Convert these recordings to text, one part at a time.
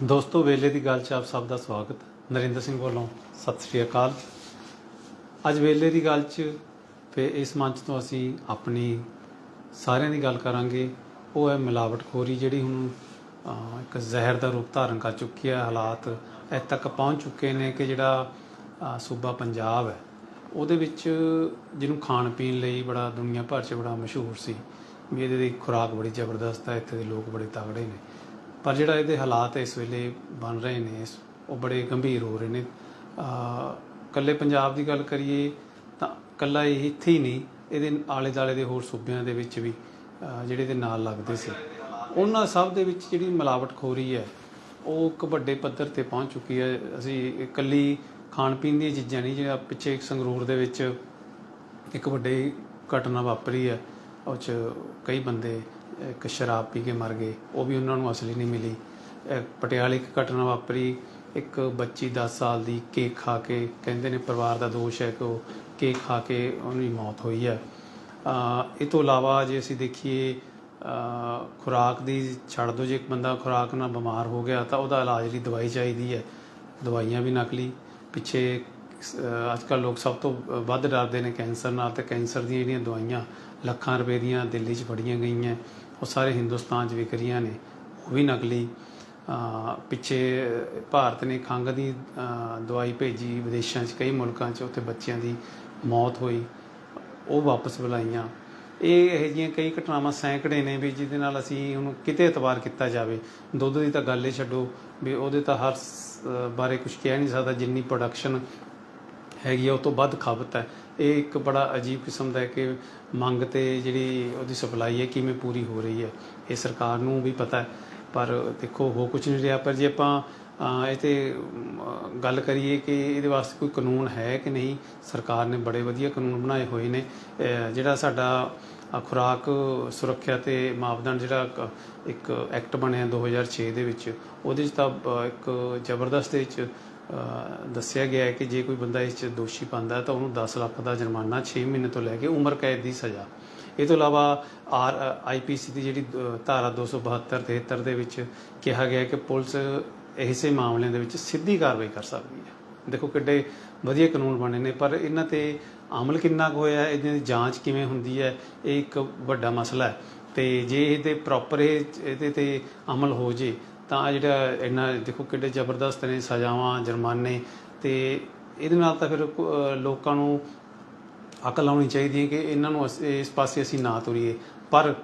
ਦੋਸਤੋ, ਵੇਲੇ ਦੀ ਗੱਲ 'ਚ ਆਪ ਸਭ ਦਾ ਸਵਾਗਤ ਨਰਿੰਦਰ ਸਿੰਘ ਵੱਲੋਂ ਸਤਿ ਸ੍ਰੀ ਅਕਾਲ। ਅੱਜ ਵੇਲੇ ਦੀ ਗੱਲ 'ਚ ਫੇ ਇਸ ਮੰਚ ਤੋਂ ਅਸੀਂ ਆਪਣੀ ਸਾਰਿਆਂ ਦੀ ਗੱਲ ਕਰਾਂਗੇ। ਉਹ ਹੈ ਮਿਲਾਵਟਖੋਰੀ ਜਿਹੜੀ ਹੁਣ ਇੱਕ ਜ਼ਹਿਰ ਦਾ ਰੂਪ ਧਾਰਨ ਕਰ ਚੁੱਕੀ ਹੈ। ਹਾਲਾਤ ਇੱਥੇ ਤੱਕ ਪਹੁੰਚ ਚੁੱਕੇ ਨੇ ਕਿ ਜਿਹੜਾ ਸੂਬਾ ਪੰਜਾਬ ਹੈ, ਉਹਦੇ ਵਿੱਚ ਜਿਹਨੂੰ ਖਾਣ ਪੀਣ ਲਈ ਬੜਾ ਦੁਨੀਆ ਭਰ 'ਚ ਬੜਾ ਮਸ਼ਹੂਰ ਸੀ। ਵੀ ਇਹਦੇ ਦੀ ਖੁਰਾਕ ਬੜੀ ਜ਼ਬਰਦਸਤ ਹੈ, ਇੱਥੇ ਦੇ ਲੋਕ ਬੜੇ ਤਗੜੇ ਨੇ। ਪਰ ਜਿਹੜਾ ਇਹਦੇ ਹਾਲਾਤ ਇਸ ਵੇਲੇ ਬਣ ਰਹੇ ਨੇ, ਇਸ- ਉਹ ਬੜੇ ਗੰਭੀਰ ਹੋ ਰਹੇ ਨੇ। ਅਹ ਕੱਲੇ ਪੰਜਾਬ ਦੀ ਗੱਲ ਕਰੀਏ ਤਾਂ ਕੱਲਾ ਇਹ ਇੱਥੇ ਹੀ ਨਹੀਂ, ਇਹਦੇ ਆਲੇ ਦਾਲੇ ਦੇ ਹੋਰ ਸੂਬਿਆਂ ਦੇ ਵਿੱਚ ਵੀ ਜਿਹੜੇ ਦੇ ਨਾਲ ਲੱਗਦੇ ਸੀ। ਉਹਨਾਂ ਸਭ ਦੇ ਵਿੱਚ ਜਿਹੜੀ ਮਿਲਾਵਟਖੋਰੀ ਹੈ, ਉਹ ਇੱਕ ਵੱਡੇ ਪੱਧਰ ਤੇ ਪਹੁੰਚ ਚੁੱਕੀ ਹੈ। ਅਸੀਂ ਇਕੱਲੀ ਖਾਣ ਪੀਣ ਦੀਆਂ ਚੀਜ਼ਾਂ ਨਹੀਂ, ਜਿਹੜਾ ਪਿੱਛੇ ਸੰਗਰੂਰ ਦੇ ਵਿੱਚ ਇੱਕ ਵੱਡੀ ਘਟਨਾ ਵਾਪਰੀ ਹੈ, ਉਹ ਚ ਕਈ ਬੰਦੇ ਇੱਕ ਸ਼ਰਾਬ ਪੀ ਕੇ ਮਰ ਗਏ, ਉਹ ਵੀ ਉਹਨਾਂ ਨੂੰ ਅਸਲੀ ਨਹੀਂ ਮਿਲੀ। ਪਟਿਆਲੇ ਇੱਕ ਘਟਨਾ ਵਾਪਰੀ, ਇੱਕ ਬੱਚੀ 10 ਸਾਲ ਦੀ ਕੇਕ ਖਾ ਕੇ, ਕਹਿੰਦੇ ਨੇ ਪਰਿਵਾਰ ਦਾ ਦੋਸ਼ ਹੈ ਕਿ ਉਹ ਕੇਕ ਖਾ ਕੇ ਉਹਦੀ ਮੌਤ ਹੋਈ ਹੈ। ਇਹ ਤੋਂ ਇਲਾਵਾ ਜੇ ਅਸੀਂ ਦੇਖੀਏ ਖੁਰਾਕ ਦੀ ਛੱਡ ਦੋ ਜੇ ਇੱਕ ਬੰਦਾ ਖੁਰਾਕ ਨਾਲ ਬਿਮਾਰ ਹੋ ਗਿਆ ਤਾਂ ਉਹਦਾ ਇਲਾਜ ਲਈ ਦਵਾਈ ਚਾਹੀਦੀ ਹੈ। ਦਵਾਈਆਂ ਵੀ ਨਕਲੀ। ਪਿੱਛੇ ਅੱਜ ਕੱਲ ਲੋਕ ਸਭ ਤੋਂ ਵੱਧ ਡਰਦੇ ਨੇ ਕੈਂਸਰ ਨਾਲ, ਤੇ ਕੈਂਸਰ ਦੀਆਂ ਜਿਹੜੀਆਂ ਦਵਾਈਆਂ ਲੱਖਾਂ ਰੁਪਏ ਦੀਆਂ ਦਿੱਲੀ 'ਚ ਫੜੀਆਂ ਗਈਆਂ। ਉਹ ਸਾਰੇ ਹਿੰਦੁਸਤਾਨ 'ਚ ਵਿਕਰੀਆਂ ਨੇ, ਉਹ ਵੀ ਨਕਲੀ। ਪਿੱਛੇ ਭਾਰਤ ਨੇ ਖੰਘ ਦੀ ਦਵਾਈ ਭੇਜੀ ਵਿਦੇਸ਼ਾਂ 'ਚ, ਕਈ ਮੁਲਕਾਂ 'ਚ, ਉੱਥੇ ਬੱਚਿਆਂ ਦੀ ਮੌਤ ਹੋਈ। ਉਹ ਵਾਪਸ ਬੁਲਾਈਆਂ। ਇਹ ਇਹੋ ਜਿਹੀਆਂ ਕਈ ਘਟਨਾਵਾਂ ਸੈਂਕੜੇ ਨੇ ਵੀ ਜਿਹਦੇ ਨਾਲ ਅਸੀਂ ਉਹਨੂੰ ਕਿਤੇ ਇਤਬਾਰ ਕੀਤਾ ਜਾਵੇ। ਦੁੱਧ ਦੀ ਤਾਂ ਗੱਲ ਹੀ ਛੱਡੋ, ਵੀ ਉਹਦੇ ਤਾਂ ਹਰ ਬਾਰੇ ਕੁਝ ਕਹਿ ਨਹੀਂ ਸਕਦਾ, ਜਿੰਨੀ ਪ੍ਰੋਡਕਸ਼ਨ ਹੈਗੀ ਆ, ਉਹ ਤੋਂ ਵੱਧ ਖਪਤ ਹੈ। ਇਹ ਇੱਕ ਬੜਾ ਅਜੀਬ ਕਿਸਮ ਦਾ ਹੈ ਕਿ ਮੰਗ ਤੇ ਜਿਹੜੀ ਉਹਦੀ ਸਪਲਾਈ ਹੈ ਕਿਵੇਂ ਪੂਰੀ ਹੋ ਰਹੀ ਹੈ। ਇਹ ਸਰਕਾਰ ਨੂੰ ਵੀ ਪਤਾ ਹੈ, ਪਰ ਦੇਖੋ, ਹੋ ਕੁਝ ਨਹੀਂ ਰਿਹਾ। ਪਰ ਜੇ ਆਪਾਂ ਇਹ ਤੇ ਗੱਲ ਕਰੀਏ ਕਿ ਇਹਦੇ ਵਾਸਤੇ ਕੋਈ ਕਾਨੂੰਨ ਹੈ ਕਿ ਨਹੀਂ, ਸਰਕਾਰ ਨੇ ਬੜੇ ਵਧੀਆ ਕਾਨੂੰਨ ਬਣਾਏ ਹੋਏ ਨੇ। ਜਿਹੜਾ ਸਾਡਾ ਖੁਰਾਕ ਸੁਰੱਖਿਆ ਤੇ ਮਾਪਦੰਡ ਜਿਹੜਾ ਇੱਕ- ਐਕਟ ਬਣਿਆ 2006 ਦੇ ਵਿੱਚ ਉਹਦੇ 'ਚ ਤਾਂ ਇੱਕ ਜ਼ਬਰਦਸਤ ਦੇ ਵਿੱਚ ਦੱਸਿਆ ਗਿਆ ਹੈ ਕਿ ਜੇ ਕੋਈ ਬੰਦਾ ਇਸ 'ਚ ਦੋਸ਼ੀ ਪਾਉਂਦਾ ਤਾਂ ਉਹਨੂੰ 10 ਲੱਖ ਦਾ ਜੁਰਮਾਨਾ 6 ਮਹੀਨੇ ਤੋਂ ਲੈ ਕੇ ਉਮਰ ਕੈਦ ਦੀ ਸਜ਼ਾ। ਇਹ ਤੋਂ ਇਲਾਵਾ ਆਰ ਆਈਪੀਸੀ ਦੀ ਜਿਹੜੀ ਅਹ, ਧਾਰਾ 272 73 ਦੇ ਵਿੱਚ ਕਿਹਾ ਗਿਆ ਕਿ ਪੁਲਿਸ ਇਸੇ ਮਾਮਲਿਆਂ ਦੇ ਵਿੱਚ ਸਿੱਧੀ ਕਾਰਵਾਈ ਕਰ ਸਕਦੀ ਹੈ। ਦੇਖੋ ਕਿੱਡੇ ਵਧੀਆ ਕਾਨੂੰਨ ਬਣੇ ਨੇ ਪਰ ਇਹਨਾਂ ਤੇ ਅਮਲ ਕਿੰਨਾ ਕੁ ਹੋਇਆ ਹੈ, ਇਹਨਾਂ ਜਾਂਚ ਕਿਵੇਂ ਹੁੰਦੀ ਹੈ ਇਹ ਇੱਕ ਵੱਡਾ ਮਸਲਾ ਹੈ। ਤੇ ਜੇ ਇਹਦੇ ਪ੍ਰੋਪਰ ਇਹ ਇਹਦੇ ਤੇ ਅਮਲ ਹੋ ਜੇ ਤਾਂ ਜਿਹੜਾ ਇਹਨਾਂ ਦੇਖੋ ਕਿੱਡੇ ਜ਼ਬਰਦਸਤ ਨੇ ਸਜ਼ਾਵਾਂ ਜੁਰਮਾਨੇ ਤੇ ਇਹਦੇ ਨਾਲ ਤਾਂ ਫਿਰ ਲੋਕਾਂ ਨੂੰ ਅਕਲ ਆਉਣੀ ਚਾਹੀਦੀ ਹੈ ਕਿ ਇਹਨਾਂ ਨੂੰ ਅਸ- ਇਸ ਪਾਸੇ ਅਸੀਂ ਨਾ ਤੁਰੀਏ। ਪਰ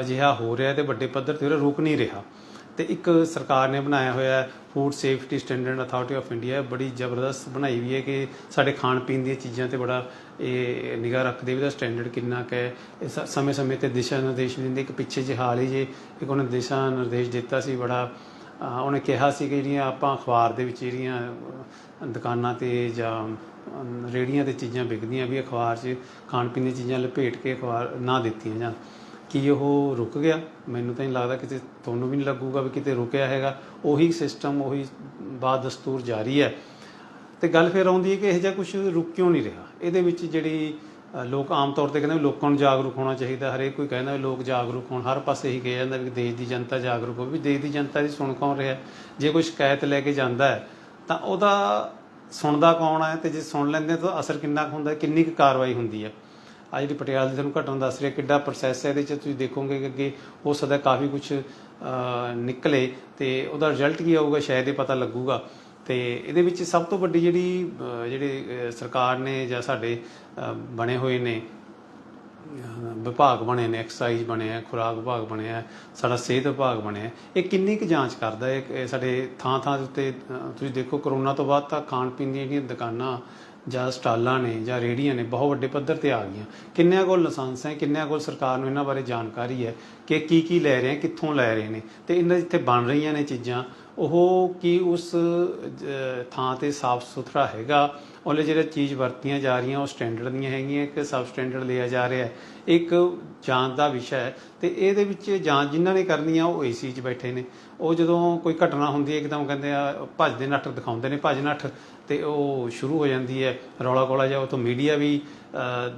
ਅਜਿਹਾ ਹੋ ਰਿਹਾ ਤੇ ਵੱਡੇ ਪੱਧਰ ਤੇ ਉਹ ਰੁਕ ਨਹੀਂ ਰਿਹਾ। ਤੇ ਇੱਕ ਸਰਕਾਰ ਨੇ ਬਣਾਇਆ ਹੋਇਆ food safety standard authority of India ਬੜੀ ਜ਼ਬਰਦਸਤ ਬਣਾਈ ਵੀ ਹੈ ਕਿ ਸਾਡੇ ਖਾਣ ਪੀਣ ਦੀਆਂ ਚੀਜ਼ਾਂ ਤੇ ਬੜਾ ਇਹ ਨਿਗਾਹ ਰੱਖਦੇ ਵੀ ਦਾ ਸਟੈਂਡਰਡ ਕਿੰਨਾ ਕੁ ਹੈ। ਇਹ ਸਮੇਂ-ਸਮੇਂ ਤੇ ਦਿਸ਼ਾ ਨਿਰਦੇਸ਼ ਵੀ ਦਿੰਦੇ ਇੱਕ ਪਿੱਛੇ ਜਿਹੇ ਹਾਲ ਹੀ ਜੇ ਇੱਕ ਉਹਨੇ ਦਿਸ਼ਾ ਨਿਰਦੇਸ਼ ਦਿੱਤਾ ਸੀ ਬੜਾ ਉਹਨੇ ਕਿਹਾ ਸੀ ਕਿ ਜਿਹੜੀਆਂ ਆਪਾਂ ਅਖਬਾਰ ਦੇ ਵਿੱਚ ਜਿਹੜੀਆਂ ਦੁਕਾਨਾਂ ਤੇ ਜਾਂ ਅਮ, ਰੇਹੜੀਆਂ ਤੇ ਚੀਜ਼ਾਂ ਵਿਕਦੀਆਂ ਵੀ ਅਖਬਾਰ 'ਚ ਖਾਣ ਪੀਣ ਦੀਆਂ ਚੀਜ਼ਾਂ ਲਪੇਟ ਕੇ ਅਖਬਾਰ ਨਾ ਦਿੱਤੀਆਂ ਜਾਣ। ਕੀ ਉਹ ਰੁਕ ਗਿਆ? ਮੈਨੂੰ ਤਾਂ ਨਹੀਂ ਲੱਗਦਾ ਕਿਤੇ ਤੁਹਾਨੂੰ ਵੀ ਨਹੀਂ ਲੱਗੂਗਾ ਵੀ ਕਿਤੇ ਰੁਕਿਆ ਹੈਗਾ। ਉਹੀ ਸਿਸਟਮ ਉਹੀ ਬਾਦ ਦਸਤੂਰ ਜਾਰੀ ਹੈ। ਤੇ ਗੱਲ ਫਿਰ ਆਉਂਦੀ ਹੈ ਕਿ ਇਹ ਜਿਹਾ ਕੁਝ ਰੁਕ ਕਿਉਂ ਨਹੀਂ ਰਿਹਾ? ਇਹਦੇ ਵਿੱਚ ਜਿਹੜੀ ਲੋਕ ਆਮ ਤੌਰ ਤੇ ਕਹਿੰਦੇ ਵੀ ਲੋਕਾਂ ਨੂੰ ਜਾਗਰੂਕ ਹੋਣਾ ਚਾਹੀਦਾ। ਹਰੇਕ ਕੋਈ ਕਹਿੰਦਾ ਵੀ ਲੋਕ ਜਾਗਰੂਕ ਹੋਣ। ਹਰ ਪਾਸੇ ਹੀ ਕਿਹਾ ਜਾਂਦਾ ਵੀ ਦੇਸ਼ ਦੀ ਜਨਤਾ ਜਾਗਰੂਕ ਹੋਵੇ। ਵੀ ਦੇਸ਼ ਦੀ ਜਨਤਾ ਦੀ ਸੁਣ ਕੌਣ ਰਿਹਾ? ਜੇ ਕੋਈ ਸ਼ਿਕਾਇਤ ਲੈ ਕੇ ਜਾਂਦਾ ਹੈ, ਤਾਂ ਉਹਦਾ ਸੁਣਦਾ ਕੌਣ ਹੈ? ਤੇ ਜੇ ਸੁਣ ਲੈਂਦੇ ਤਾਂ ਅਸਰ ਕਿੰਨਾ ਕੁ ਹੁੰਦਾ ਕਿੰਨੀ ਕੁ ਕਾਰਵਾਈ ਹੁੰਦੀ ਹੈ? ਆ ਜਿਹੜੀ ਪਟਿਆਲੇ ਦੀ ਤੁਹਾਨੂੰ ਘਟਨਾ ਦੱਸ ਰਿਹਾ, ਕਿੱਡਾ ਪ੍ਰੋਸੈਸ ਹੈ ਇਹਦੇ ਚ, ਤੁਸੀਂ ਦੇਖੋਗੇ ਕਿ ਅੱਗੇ ਹੋ ਸਕਦਾ ਕਾਫੀ ਕੁਝ ਨਿਕਲੇ ਤੇ ਉਹਦਾ ਰਿਜ਼ਲਟ ਕੀ ਆਊਗਾ, ਸ਼ਾਇਦ ਇਹ ਪਤਾ ਲੱਗੂਗਾ। ਤੇ ਇਹਦੇ ਵਿੱਚ ਸਭ ਤੋਂ ਵੱਡੀ ਜਿਹੜੀ ਜਿਹੜੇ ਸਰਕਾਰ ਨੇ ਜਾਂ ਸਾਡੇ ਬਣੇ ਹੋਏ ਨੇ ਵਿਭਾਗ ਬਣੇ ਨੇ ਐਕਸਾਈਜ਼ ਬਣਿਆ ਖੁਰਾਕ ਵਿਭਾਗ ਬਣਿਆ ਸਾਡਾ ਸਿਹਤ ਵਿਭਾਗ ਬਣਿਆ ਇਹ ਕਿੰਨੀ ਕੁ ਜਾਂਚ ਕਰਦਾ ਹੈ? ਸਾਡੇ ਥਾਂ ਥਾਂ ਦੇ ਉੱਤੇ ਤੁਸੀਂ ਦੇਖੋ, ਕਰੋਨਾ ਤੋਂ ਬਾਅਦ ਤਾਂ ਖਾਣ ਪੀਣ ਦੀਆਂ ਜਿਹੜੀਆਂ ਦੁਕਾਨਾਂ ਜਾਂ ਸਟਾਲਾਂ ਨੇ ਜਾਂ ਰੇਹੜੀਆਂ ਨੇ, ਬਹੁਤ ਵੱਡੇ ਪੱਧਰ ਤੇ ਆ ਗਈਆਂ। ਕਿੰਨਿਆਂ ਕੋਲ ਲਾਇਸੈਂਸ ਹੈ, ਕਿੰਨਿਆਂ ਕੋਲ ਸਰਕਾਰ ਨੂੰ ਇਹਨਾਂ ਬਾਰੇ ਜਾਣਕਾਰੀ ਹੈ ਕਿ ਕੀ ਕੀ ਲੈ ਰਹੇ ਆ ਕਿੱਥੋਂ ਲੈ ਰਹੇ ਨੇ। ਤੇ ਇਹਨਾਂ ਜਿੱਥੇ ਬਣ ਰਹੀਆਂ ਨੇ ਚੀਜ਼ਾਂ, ਉਹ ਕੀ ਉਸ ਥਾਂ ਤੇ ਸਾਫ਼ ਸੁਥਰਾ ਹੈਗਾ? ਉਹਲੇ ਜਿਹੜਾ ਚੀਜ਼ ਵਰਤੀਆਂ ਜਾ ਰਹੀਆਂ, ਉਹ ਸਟੈਂਡਰਡ ਦੀਆਂ ਹੈਗੀਆਂ ਕਿ ਸਬ ਸਟੈਂਡਰਡ ਲਿਆ ਜਾ ਰਿਹਾ ਇੱਕ ਜਾਂਚ ਦਾ ਵਿਸ਼ਾ ਹੈ। ਤੇ ਇਹਦੇ ਵਿੱਚ ਜਾਂਚ ਜਿਨ੍ਹਾਂ ਨੇ ਕਰਨੀ ਆ ਉਹ ਏਸੀ 'ਚ ਬੈਠੇ ਨੇ। ਉਹ ਜਦੋਂ ਕੋਈ ਘਟਨਾ ਹੁੰਦੀ ਹੈ, ਇੱਕਦਮ ਕਹਿੰਦੇ ਆ, ਭੱਜਦੇ ਨੱਠ ਦਿਖਾਉਂਦੇ ਨੇ। ਭੱਜ ਨੱਠ ਤੇ ਉਹ ਸ਼ੁਰੂ ਹੋ ਜਾਂਦੀ ਹੈ। ਰੌਲਾ ਕੋਲਾ ਜਾਂ ਉਹ ਮੀਡੀਆ ਵੀ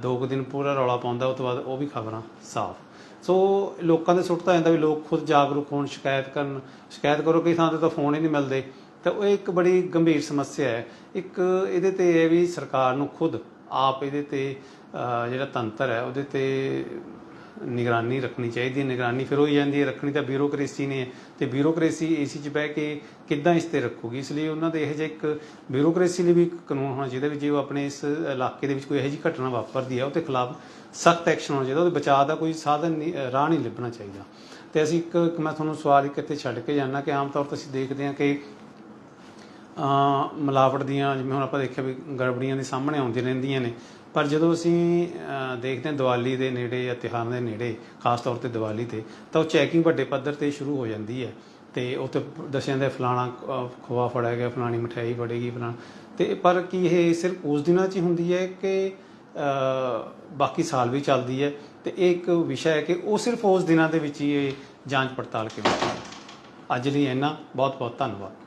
ਦੋ ਕੁ ਦਿਨ ਪੂਰਾ ਰੌਲਾ ਪਾਉਂਦਾ ਉਸ ਤੋਂ ਬਾਅਦ ਉਹ ਵੀ ਖਬਰਾਂ ਸਾਫ਼। ਸੋ ਲੋਕਾਂ ਦੇ ਸੁੱਟ ਤਾਂ ਜਾਂਦਾ ਵੀ ਲੋਕ ਖੁਦ ਜਾਗਰੂਕ ਹੋਣ, ਸ਼ਿਕਾਇਤ ਕਰਨ, ਸ਼ਿਕਾਇਤ ਕਰੋ ਕਈ ਥਾਂ ਤੇ ਤਾਂ ਫੋਨ ਹੀ ਨਹੀਂ ਮਿਲਦੇ। ਤਾਂ ਉਹ ਇੱਕ ਬੜੀ ਗੰਭੀਰ ਸਮੱਸਿਆ ਹੈ। ਇੱਕ ਇਹਦੇ ਤੇ ਇਹ ਵੀ ਸਰਕਾਰ ਨੂੰ ਖੁਦ ਆਪ ਇਹਦੇ ਤੇ ਜਿਹੜਾ ਤੰਤਰ ਹੈ, ਉਹਦੇ ਤੇ ਨਿਗਰਾਨੀ ਰੱਖਣੀ ਚਾਹੀਦੀ ਹੈ ਨਿਗਰਾਨੀ ਫਿਰ ਹੋਈ ਜਾਂਦੀ ਹੈ ਰੱਖਣੀ ਤਾਂ ਬਿਊਰੋਕ੍ਰੇਸੀ ਨੇ ਹੈ ਤੇ ਬਿਊਰੋਕ੍ਰੇਸੀ ਏਸੀ 'ਚ ਬਹਿ ਕੇ ਕਿੱਦਾਂ ਇਸ ਤੇ ਰੱਖੂਗੀ? ਇਸ ਲਈ ਉਹਨਾਂ ਦੇ ਇਹ ਜਿਹਾ ਇੱਕ ਬਿਊਰੋਕ੍ਰੇਸੀ ਲਈ ਵੀ ਇੱਕ ਕਾਨੂੰਨ ਹੋਣਾ ਚਾਹੀਦਾ ਵੀ ਜੇ ਉਹ ਆਪਣੇ ਇਸ ਇਲਾਕੇ ਦੇ ਵਿੱਚ ਕੋਈ ਇਹੋ ਜਿਹੀ ਘਟਨਾ ਵਾਪਰਦੀ ਹੈ ਉਹਦੇ ਖਿਲਾਫ ਸਖਤ ਐਕਸ਼ਨ ਹੋਣਾ ਚਾਹੀਦਾ ਉਹਦੇ ਬਚਾਅ ਦਾ ਕੋਈ ਸਾਧਨ ਨਹੀਂ ਰਾਹ ਨਹੀਂ ਲੱਭਣਾ ਚਾਹੀਦਾ। ਤੇ ਅਸੀਂ ਇੱਕ ਮੈਂ ਤੁਹਾਨੂੰ ਸਵਾਲ ਇੱਕ ਇੱਥੇ ਛੱਡ ਕੇ ਜਾਣਾ ਕਿ ਆਮ ਤੌਰ ਤੇ ਅਸੀਂ ਦੇਖਦੇ ਹਾਂ ਕਿ ਅ, ਮਿਲਾਵਟ ਦੀਆਂ ਜਿਵੇਂ ਹੁਣ ਆਪਾਂ ਦੇਖਿਆ ਵੀ ਗੜਬੜੀਆਂ ਦੇ ਸਾਹਮਣੇ ਆਉਂਦੀਆਂ ਰਹਿੰਦੀਆਂ ਨੇ ਪਰ ਜਦੋਂ ਅਸੀਂ ਦੇਖਦੇ ਹਾਂ ਦੀਵਾਲੀ ਦੇ ਨੇੜੇ ਜਾਂ ਤਿਉਹਾਰਾਂ ਦੇ ਨੇੜੇ ਖਾਸ ਤੌਰ ਤੇ ਦੀਵਾਲੀ ਤੇ ਤਾਂ ਉਹ ਚੈਕਿੰਗ ਵੱਡੇ ਪੱਧਰ ਤੇ ਸ਼ੁਰੂ ਹੋ ਜਾਂਦੀ ਹੈ। ਤੇ ਉੱਥੇ ਦੱਸਿਆ ਜਾਂਦਾ ਫਲਾਣਾ ਅ, ਫੜਿਆ ਗਿਆ ਫਲਾਣੀ ਮਠਿਆਈ ਫੜੇਗੀ ਫਲਾਣਾ। ਤੇ ਪਰ ਕੀ ਇਹ ਸਿਰਫ ਉਸ ਦਿਨਾਂ 'ਚ ਹੀ ਹੁੰਦੀ ਹੈ ਕਿ ਬਾਕੀ ਸਾਲ ਵੀ ਚੱਲਦੀ ਹੈ? ਤੇ ਇਹ ਇੱਕ ਵਿਸ਼ਾ ਹੈ ਕਿ ਉਹ ਸਿਰਫ ਉਸ ਦਿਨਾਂ ਦੇ ਵਿੱਚ ਹੀ ਇਹ ਜਾਂਚ ਪੜਤਾਲ ਕਿਵੇਂ ਅੱਜ ਲਈ ਇੰਨਾ। ਬਹੁਤ ਬਹੁਤ ਧੰਨਵਾਦ।